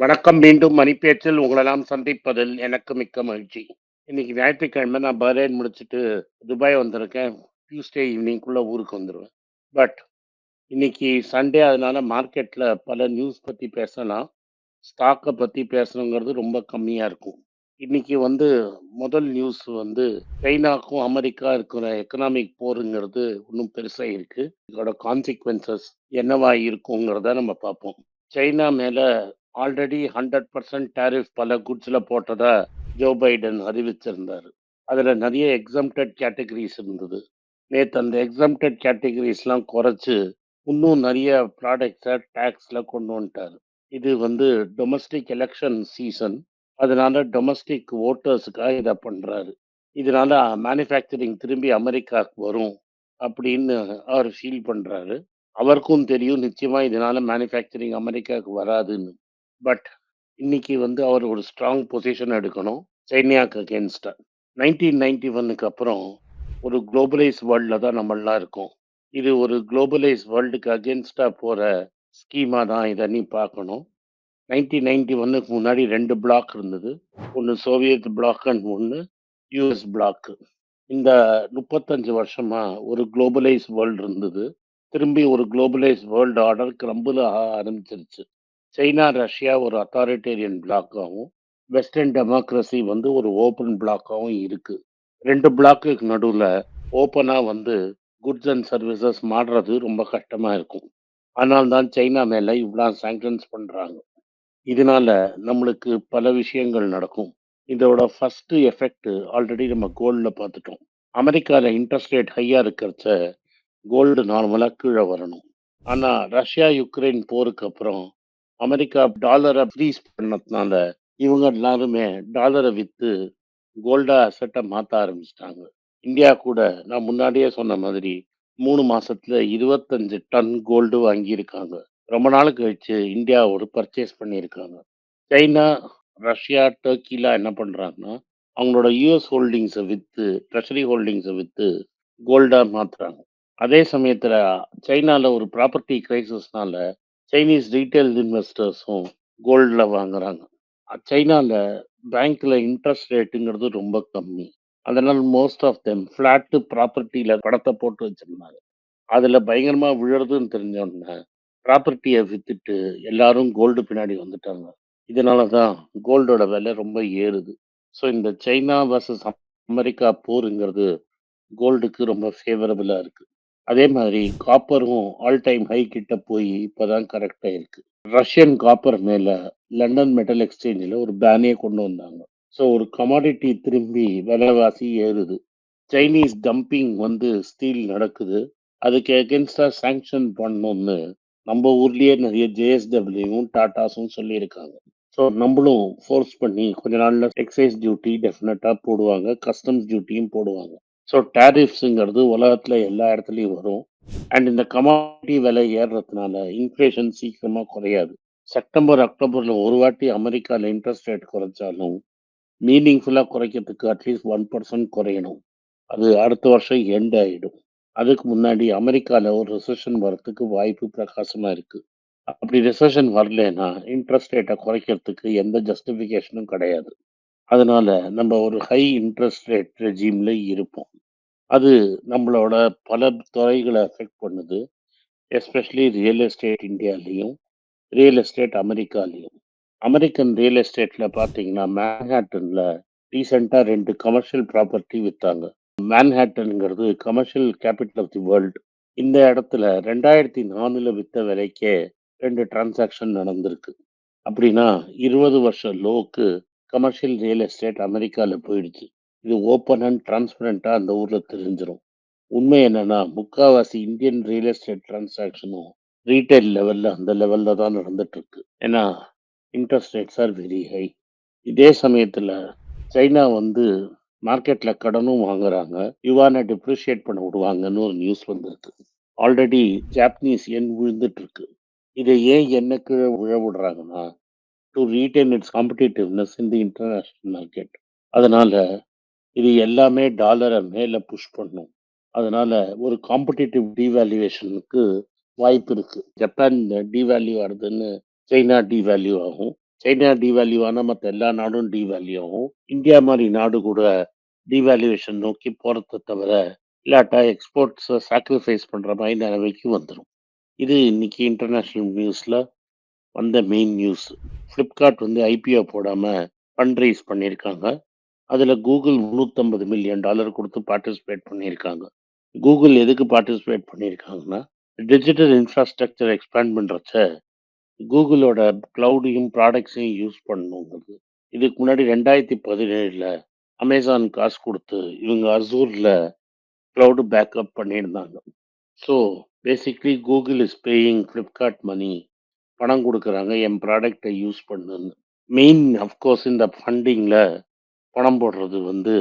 வணக்கம். மீண்டும் மணிப்பேச்சில் உங்களெல்லாம் சந்திப்பதில் எனக்கு மிக்க மகிழ்ச்சி. இன்னைக்கு ஞாயிற்றுக்கிழமை நான் பஹ்ரைன் முடிச்சுட்டு துபாய் வந்திருக்கேன். டியூஸ்டே ஈவினிங்குள்ளே ஊருக்கு வந்துடுவேன் பட் இன்னைக்கு சண்டே அதனால மார்க்கெட்டில் பல நியூஸ் பற்றி பேசலாம். ஸ்டாக்கை பற்றி பேசணுங்கிறது ரொம்ப கம்மியாக இருக்கும். இன்னைக்கு வந்து முதல் நியூஸ் வந்து சைனாக்கும் அமெரிக்கா இருக்கிற எக்கனாமிக் போருங்கிறது இன்னும் பெருசாக இருக்குது இதோட கான்சிக்வன்சஸ் என்னவா இருக்குங்கிறத நம்ம பார்ப்போம். சைனா மேலே ஆல்ரெடி ஹண்ட்ரட் பர்சன்ட் டேரிஃப் பல குட்ஸ்ல போட்டதை ஜோ பைடன் அறிவிச்சிருந்தாரு. அதுல நிறைய எக்ஸம்டட் கேட்டகரிஸ் இருந்தது. நேற்று அந்த எக்ஸம்டட் கேட்டகரிஸ்லாம் குறைச்சி இன்னும் நிறைய ப்ராடக்ட்ஸை டேக்ஸில் கொண்டு வந்துட்டாரு. இது வந்து டொமஸ்டிக் எலெக்ஷன் சீசன். அதனால டொமஸ்டிக் வோட்டர்ஸ்க்காக இதை பண்றாரு. இதனால மேனுஃபேக்சரிங் திரும்பி அமெரிக்காவுக்கு வரும் அப்படின்னு அவர் ஃபீல் பண்றாரு. அவருக்கும் தெரியும் நிச்சயமா இதனால மேனுஃபேக்சரிங் அமெரிக்காவுக்கு வராதுன்னு. பட் இன்னைக்கு வந்து அவர் ஒரு ஸ்ட்ராங் பொசிஷன் எடுக்கணும் சைன்யாக்கு அகேன்ஸ்டா நைன்டீன் நைன்டி ஒன்னுக்கு அப்புறம் ஒரு குளோபலைஸ் வேர்ல்டில் தான் நம்மளாம் இருக்கோம். இது ஒரு குளோபலைஸ் வேர்ல்டுக்கு அகேன்ஸ்டாக போகிற ஸ்கீமாக தான் இதை நீ பார்க்கணும். 1991க்கு முன்னாடி ரெண்டு பிளாக் இருந்தது. ஒன்று சோவியத் பிளாக் அண்ட் ஒன்று யூஎஸ் பிளாக்கு இந்த முப்பத்தஞ்சு வருஷமாக ஒரு குளோபலைஸ் வேர்ல்ட் இருந்தது. திரும்பி ஒரு குளோபலைஸ் வேர்ல்டு ஆர்டர் கிரம்பில் ஆக ஆரம்பிச்சிருச்சு. சைனா, ரஷ்யா ஒரு அத்தாரிட்டேரியன் பிளாக்காவும், வெஸ்டர்ன் டெமோக்ரசி வந்து ஒரு ஓப்பன் பிளாக்காகவும் இருக்குது ரெண்டு பிளாக்குக்கு நடுவில் ஓப்பனாக வந்து குட்ஸ் அண்ட் சர்வீசஸ் மாடுறது ரொம்ப கஷ்டமாக இருக்கும். ஆனால் தான் சைனா மேலே இவ்வளோ சாங்ஷன்ஸ் பண்ணுறாங்க இதனால நம்மளுக்கு பல விஷயங்கள் நடக்கும். இதோட ஃபஸ்ட்டு எஃபெக்ட் ஆல்ரெடி நம்ம கோல்டில் பார்த்துட்டோம். அமெரிக்காவில் இன்ட்ரெஸ்ட் ரேட் ஹையாக இருக்கிறச்ச கோல்டு நார்மலாக கீழே வரணும். ஆனால் ரஷ்யா, யுக்ரைன் போருக்கு அப்புறம் அமெரிக்கா டாலரை ஃப்ரீஸ் பண்ணதுனால இவங்க எல்லாருமே டாலரை விற்று கோல்டா அசட்டை மாற்ற ஆரம்பிச்சிட்டாங்க இந்தியா கூட நான் முன்னாடியே சொன்ன மாதிரி மூணு மாசத்துல 25 டன் கோல்டு வாங்கியிருக்காங்க. ரொம்ப நாள் கழிச்சு இந்தியா ஒரு பர்ச்சேஸ் பண்ணியிருக்காங்க. சைனா, ரஷ்யா, டர்க்கிலாம் என்ன பண்றாங்கன்னா, அவங்களோட யூஎஸ் ஹோல்டிங்ஸை விற்று ட்ரெஷரி ஹோல்டிங்ஸை விற்று கோல்டா மாற்றுறாங்க அதே சமயத்தில் சைனால ஒரு ப்ராப்பர்ட்டி கிரைசிஸ்னால சைனீஸ் ரீட்டைல் இன்வெஸ்டர்ஸும் கோல்டில் வாங்குறாங்க. சைனால பேங்க்ல இன்ட்ரெஸ்ட் ரேட்டுங்கிறது ரொம்ப கம்மி. அதனால மோஸ்ட் ஆஃப் தெம் ஃப்ளாட்டு ப்ராப்பர்ட்டில படத்தை போட்டு வச்சிருந்தாங்க. அதுல பயங்கரமா விழுறதுன்னு தெரிஞ்ச உடனே ப்ராப்பர்ட்டிய வித்துட்டு எல்லாரும் கோல்டு பின்னாடி வந்துட்டாங்க. இதனால தான் கோல்டோட விலை ரொம்ப ஏறுது. ஸோ இந்த சைனா வர்சஸ் அமெரிக்கா போருங்கிறது கோல்டுக்கு ரொம்ப ஃபேவரபுளாக இருக்கு. அதே மாதிரி காப்பரும் ஆல் டைம் ஹை கிட்ட போய் இப்பதான் கரெக்டாக இருக்கு ரஷ்யன் காப்பர் மேல லண்டன் மெட்டல் எக்ஸ்சேஞ்சில் ஒரு பேனே கொண்டு வந்தாங்க. ஸோ ஒரு கமாடிட்டி திரும்பி விலைவாசி ஏறுது. சைனீஸ் டம்பிங் வந்து ஸ்டீல் நடக்குது. அதுக்கு அகென்ஸ்டா சாங்ஷன் பண்ணணும்னு நம்ம ஊர்லயே நிறைய ஜேஎஸ்டபிள்யூவும், டாடாஸும் சொல்லியிருக்காங்க. ஸோ நம்மளும் ஃபோர்ஸ் பண்ணி கொஞ்ச நாள்ல எக்ஸைஸ் டியூட்டி டெஃபினட்டா போடுவாங்க. கஸ்டம்ஸ் டியூட்டியும் போடுவாங்க. ஸோ டேரிஃப்ஸுங்கிறது உலகத்துல எல்லா இடத்துலயும் வரும். அண்ட் இந்த கமாடிட்டி விலை ஏறுறதுனால இன்ஃப்ளேஷன் சீக்கிரமா குறையாது. செப்டம்பர், அக்டோபர்ல ஒரு வாட்டி அமெரிக்கால இன்ட்ரெஸ்ட் ரேட் குறைச்சாலும் மீனிங்ஃபுல்லாக குறைக்கிறதுக்கு அட்லீஸ்ட் ஒன் பர்சன்ட் குறையணும். அது அடுத்த வருஷம் எண்ட் ஆயிடும். அதுக்கு முன்னாடி அமெரிக்கால ஒரு ரிசெஷன் வரத்துக்கு வாய்ப்பு பிரகாசமா இருக்கு. அப்படி ரிசெஷன் வரலன்னா இன்ட்ரெஸ்ட் ரேட்ட குறைக்கிறதுக்கு எந்த ஜஸ்டிஃபிகேஷனும் கிடையாது. அதனால நம்ம ஒரு ஹை இன்ட்ரெஸ்ட் ரேட் ரெஜீமில் இருப்போம். அது நம்மளோட பல துறைகளை அஃபெக்ட் பண்ணுது. எஸ்பெஷலி ரியல் எஸ்டேட் இந்தியாலயும், ரியல் எஸ்டேட் அமெரிக்காலயும். அமெரிக்கன் ரியல் எஸ்டேட்ல பார்த்தீங்கன்னா, மேன்ஹாட்டன்ல ரீசென்ட்டா 2 கமர்ஷியல் ப்ராப்பர்ட்டி வித்தாங்க. மேன்ஹாட்டன்ங்கிறது commercial capital of the world. இந்த இடத்துல 2004ல வித்த விலைக்கே 2 டிரான்சாக்ஷன் நடந்திருக்கு. அப்படின்னா 20 வருஷ லோக்கு கமர்ஷியல் ரியல் எஸ்டேட் அமெரிக்கால போயிடுச்சு. இது ஓப்பன் அண்ட் டிரான்ஸ்பரண்ட்டாக அந்த ஊரில் தெரிஞ்சிரும். உண்மை என்னன்னா, முக்காவாசி இந்தியன் ரியல் எஸ்டேட் டிரான்சாக்ஷனும் ரீட்டெயில் லெவலில் அந்த லெவலில் தான் நடந்துட்டுருக்கு ஏன்னா interest rates are very high. இதே சமயத்தில் சைனா வந்து மார்க்கெட்டில் கடனும் வாங்குறாங்க. யுவானை டிப்ரிஷியேட் பண்ண விடுவாங்கன்னு ஒரு நியூஸ் வந்திருக்கு. ஆல்ரெடி ஜாப்பனீஸ் எண் விழுந்துட்டுருக்கு இதை ஏன் என்ன கீழே விழ விடுறாங்கன்னா, to retain its competitiveness in the international market. அதனால் இது எல்லாமே டாலரை மேலே புஷ் பண்ணும். அதனால ஒரு காம்படிட்டிவ் டிவேல்யூவேஷனுக்கு வாய்ப்பு இருக்கு. ஜப்பான் டீவேல்யூ ஆகுதுன்னு சைனா டீவேல்யூ ஆகும். சைனா டிவேல்யூ ஆனால் மற்ற எல்லா நாடும் டிவேல்யூ ஆகும். இந்தியா மாதிரி நாடு கூட டிவேல்யூவேஷன் நோக்கி போறத தவிர, இல்லாட்டா எக்ஸ்போர்ட்ஸை சாக்ரிஃபைஸ் பண்ற மாதிரி நிலைமைக்கு வந்துடும் இது இன்னைக்கு இன்டர்நேஷனல் நியூஸ்ல வந்த மெயின் நியூஸ். ஃப்ளிப்கார்ட் வந்து ஐபிஓ போடாம ஃபண்ட் ரைஸ் பண்ணியிருக்காங்க. அதுல Google $350 மில்லியன் குடுத்து பார்ட்டிசிபேட் பண்ணியிருக்காங்க. கூகுள் எதுக்கு பார்ட்டிசிபேட் பண்ணியிருக்காங்கன்னா, டிஜிட்டல் இன்ஃப்ராஸ்ட்ரக்சர் எக்ஸ்பேண்ட் பண்றச்ச, கூகுளோட க்ளவுடையும் ப்ராடக்ட்ஸையும் யூஸ் பண்ணணுங்கிறது. இதுக்கு முன்னாடி ரெண்டாயிரத்தி பதினேழில் அமேசான் காசு கொடுத்து இவங்க அசூரில் க்ளவுடு பேக்கப் பண்ணியிருந்தாங்க. So, basically Google is paying Flipkart money பணம் கொடுக்குறாங்க என் ப்ராடக்டை யூஸ் பண்ணுன்னு. மெயின் அஃப்கோர்ஸ் இந்த ஃபண்டிங்கில் பணம் போடுறது வந்து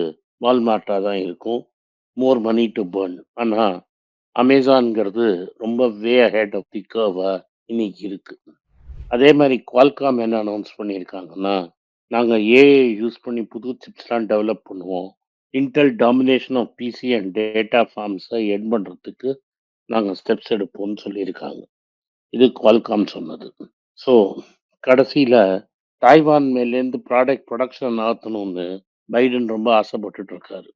வால்மார்ட்டாக தான் இருக்கும். More money to burn. ஆனால் அமேசான்ங்கிறது ரொம்ப வே ஹெட் ஆஃப் தி கர்வாக இன்னைக்கு இருக்குது அதே மாதிரி குவால்காம் என்ன அனௌன்ஸ் பண்ணியிருக்காங்கன்னா, நாங்கள் ஏஐ யூஸ் பண்ணி புது சிப்ஸ்லாம் டெவலப் பண்ணுவோம். Intel domination of PC and data ஃபார்ம்ஸை எட் பண்ணுறதுக்கு நாங்கள் ஸ்டெப்ஸ் எடுப்போம்னு சொல்லியிருக்காங்க. இது குவால்காம் சொன்னது. ஸோ, கடைசியில் தாய்வான் மேலேருந்து ப்ராடக்ட் ப்ரொடக்ஷன் நடத்தணும்னு பைடன் ரொம்ப ஆசைப்பட்டுட்டு இருக்காரு.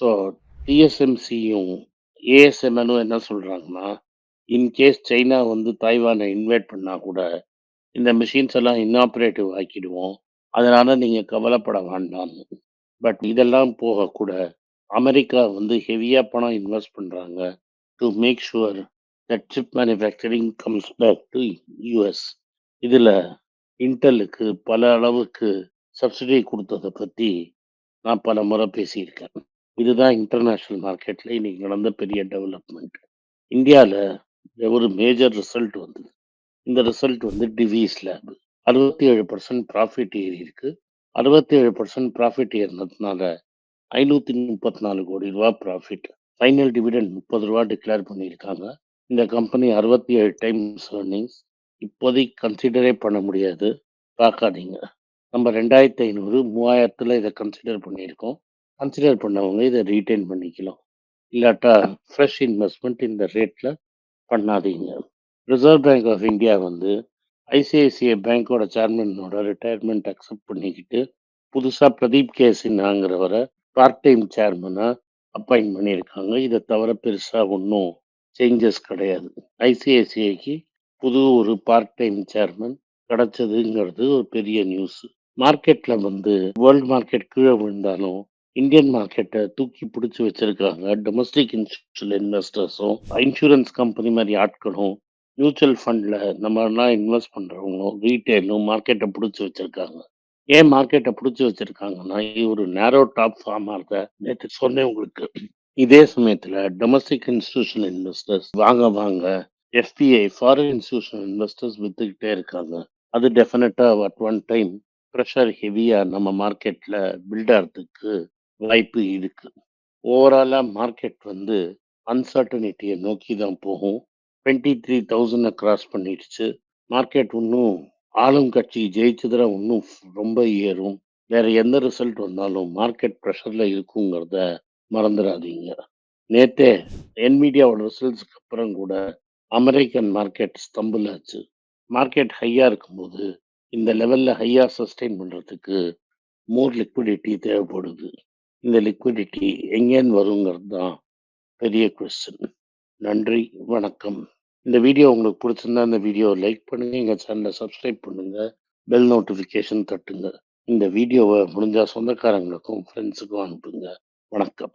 ஸோ, டிஎஸ்எம்சியும், ஏஎஸ்எம்எலும் என்ன சொல்றாங்கன்னா, இன்கேஸ் சைனா வந்து தாய்வானை இன்வைட் பண்ணா கூட, இந்த மெஷின்ஸ் எல்லாம் இன்னாப்பரேட்டிவ் ஆக்கிடுவோம். அதனால நீங்க கவலைப்பட வேண்டாம்னு. பட் இதெல்லாம் போக கூட, அமெரிக்கா வந்து ஹெவியா பணம் இன்வெஸ்ட் பண்றாங்க. To make sure that chip manufacturing comes back to US. இதுல இன்டலுக்கு பல அளவுக்கு சப்சிடி கொடுத்ததை பத்தி நான் பல முறை பேசியிருக்கேன். இதுதான் இன்டர்நேஷ்னல் மார்க்கெட்ல இன்னைக்கு நடந்த பெரிய டெவலப்மெண்ட். இந்தியால ஒரு மேஜர் ரிசல்ட் வந்தது. இந்த ரிசல்ட் வந்து டிவிஸ் லேப். 67% ப்ராஃபிட் ஏறி இருக்கு அறுபத்தி ஏழு பர்சன்ட் ப்ராஃபிட் ஏறினதுனால ஐநூற்றி முப்பத்தி நாலு கோடி ரூபா ப்ராஃபிட். ஃபைனல் டிவிடெண்ட் முப்பது ரூபா டிக்ளேர் பண்ணியிருக்காங்க. இந்த கம்பெனி 67 டைம்ஸ் ஏர்னிங்ஸ் இப்போதைக்கு கன்சிடரே பண்ண முடியாது. பார்க்காதீங்க. நம்ம 2500, 3000த்துல இத கன்சிடர் பண்ணியிருக்கோம். கன்சிடர் பண்ணவங்க இதை ரீட்டைன் பண்ணிக்கலாம். இல்லாட்டா ஃப்ரெஷ் இன்வெஸ்ட்மெண்ட் இந்த ரேட்ல பண்ணாதீங்க. ரிசர்வ் பேங்க் ஆஃப் இந்தியா வந்து ஐசிஐசிஐ பேங்கோட சேர்மனோட ரிட்டையர்மெண்ட் அக்செப்ட் பண்ணிக்கிட்டு, புதுசா பிரதீப் கே சின்ஹாங்கிறவர பார்ட் டைம் சேர்மனாக அப்பாயிண்ட் பண்ணியிருக்காங்க. இதை தவிர பெருசா ஒன்றும் சேஞ்சஸ் கிடையாது. ஐசிஐசிஐக்கு புது ஒரு பார்ட் டைம் சேர்மன் கிடைச்சதுங்கிறது ஒரு பெரிய நியூஸ். மார்க்கெட்ல வந்து வேர்ல்ட் மார்க்கெட் கீழ விழுந்தாலும், இந்தியன் மார்க்கெட்ட தூக்கி பிடிச்சி வச்சிருக்காங்க. டொமஸ்டிக் இன்ஸ்டியூஷன் இன்வெஸ்டர்ஸும், இன்சூரன்ஸ் கம்பெனி மாதிரி ஆட்களும், மியூச்சுவல் ஃபண்ட்ல நம்மலாம் இன்வெஸ்ட் பண்றவங்களும், ரீட்டைலும் மார்க்கெட்ட புடிச்சு வச்சிருக்காங்க. ஏன் மார்க்கெட்ட புடிச்சு வச்சிருக்காங்கன்னா, இது ஒரு நேரோ டாப் ஃபார்ம் இருக்க நேத்து சொன்னேன் உங்களுக்கு. இதே சமயத்துல டொமஸ்டிக் இன்ஸ்டியூஷன் இன்வெஸ்டர்ஸ் வாங்க வாங்க எஃபிஐ ஃபாரின் இன்ஸ்டியூஷன் இன்வெஸ்டர்ஸ் வித்துக்கிட்டே இருக்காங்க. அது டெஃபினட்டாக அட் ஒன் டைம் ப்ரெஷர் ஹெவியா நம்ம மார்க்கெட்ல பில்ட் வாய்ப்பு இருக்கு. ஓவராலா மார்க்கெட் வந்து அன்சர்டனிட்டியை நோக்கி தான் போகும். 23,000 கிராஸ் பண்ணிடுச்சு. மார்க்கெட் இன்னும் ஆளும் கட்சி ஜெயிச்சதுல இன்னும் ரொம்ப ஏறும். வேற எந்த ரிசல்ட் வந்தாலும் மார்க்கெட் ப்ரெஷரில் இருக்குங்கிறத மறந்துடாதீங்க நேற்றே என் மீடியாவோட ரிசல்ட்ஸ்க்கு அப்புறம் கூட அமெரிக்கன் மார்க்கெட் ஸ்தம்பில் ஆச்சு. மார்க்கெட் ஹையாக இருக்கும்போது, இந்த லெவலில் ஹையாக சஸ்டெயின் பண்ணுறதுக்கு மோர் லிக்விடிட்டி தேவைப்படுது. இந்த லிக்விடிட்டி எங்கேன்னு வருங்கிறது தான் பெரிய கொஸ்டின். நன்றி, வணக்கம். இந்த வீடியோ உங்களுக்கு பிடிச்சிருந்தா இந்த வீடியோ லைக் பண்ணுங்க. எங்கள் சேனலை சப்ஸ்கிரைப் பண்ணுங்க. பெல் நோட்டிஃபிகேஷன் தட்டுங்க. இந்த வீடியோவை முடிஞ்சா சொந்தக்காரங்களுக்கும், ஃப்ரெண்ட்ஸுக்கும் அனுப்புங்க. வணக்கம்.